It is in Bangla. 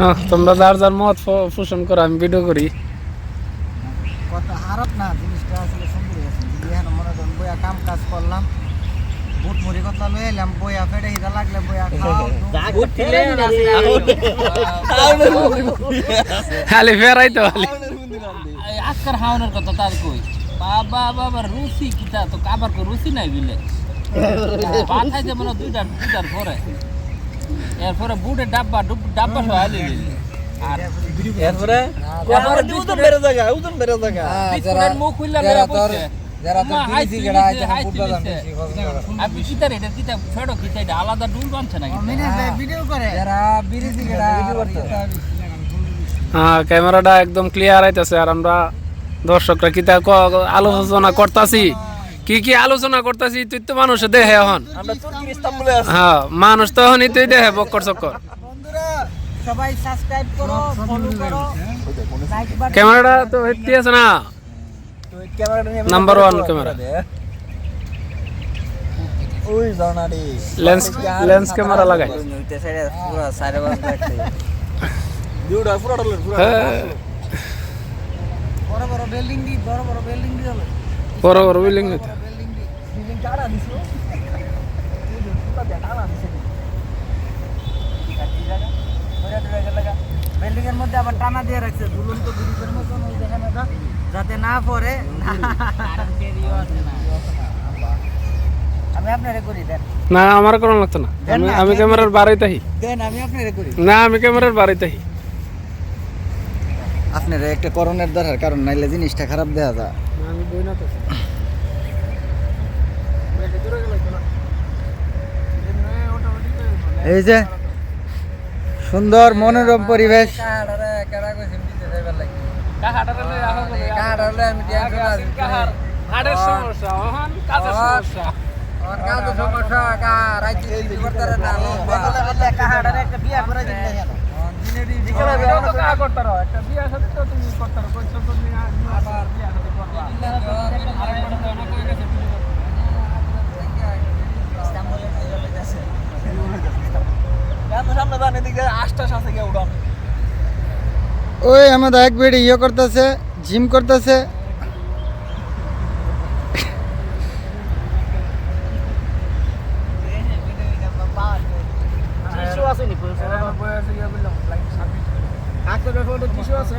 আহ, তোমরা যার যার মত পোষণ করো আমি ভিডিও করি। কত খারাপ না জিনিসটা আসলে সুন্দর হয়েছে। এখানে মনে করেন বইয়া কাম কাজ করলাম বুট মুড়ি কথা লই এলাম বইয়া ফেড়ে হিদা লাগলে বইয়া খাও খালি ফেরাই তো খালি। আজকার হাওনের কথা তার কই? বাবা বাবা রুচি কিতা? তো কাবার কো রুচি নাই বিলে। পাঠাই যে মনে দুইটার দুইটার পরে। এরপরে বুটে ডাব্বা ডাব্বা সহ আলি আর এরপরে এরপরে উদন বেড়ে জায়গা উদন বেড়ে জায়গা। বিস্কুটের মুখ খুললা যারা যারা বিড়ি তুলিছে, সিগারেট হাই ফুটবল তুলিছে। আপনি কিতা রে এটা কিতা ছোট কিতা এটা আলাদা ডুল বানছে নাকি? ভিডিও করে। যারা সিগারেট হ্যাঁ ক্যামেরাটা একদম ক্লিয়ার আইতেছে আর আমরা দর্শকরা কি তা ক- আলোচনা করতাছি কি কি আলোচনা করতাছি তুই তো মানুষে দেখে এখন হ্যাঁ মানুষ তো এখনই তুই দেখে বক্কর চক্কর। সবাই সাবস্ক্রাইব করো ফলো করো। ক্যামেরাটা তো হেঁটে আছে না? Number one camera. ওই লেন্স লেন্স ক্যামেরা লাগাই। পুরো সাড়ে পাঁচ ভিউটা পুরো পুরো হ্যাঁ। বড় বড় বিল্ডিং দি বড় বড় বিল্ডিং দি হলো বড় বড় বিল্ডিং বিল্ডিং এর মধ্যে আবার টানা দিয়ে রাখছে ঝুলন্ত ব্রিজের মতন ওই দেখেন ওটা যাতে না পড়ে। আমি আপনারে করি দেন। না আমার কোনো লাগতো না। আমি ক্যামেরার বাড়িতে দেন আমি আপনারে করি। না আমি ক্যামেরার বাড়িতে আহি। আপনারা একটা করোনার দরকার কারণ নাইলে জিনিসটা খারাপ দেওয়া যায়। আমি বই না তো। এই যে সুন্দর মনোরম পরিবেশ। একটা বিয়া শাদী তো তুমি করতে উড়ান এদিক দিয়ে আছে গিয়ে উড়ান ওই আমার এক বেড়ি ইয়ে করতেছে জিম করতেছে। আছে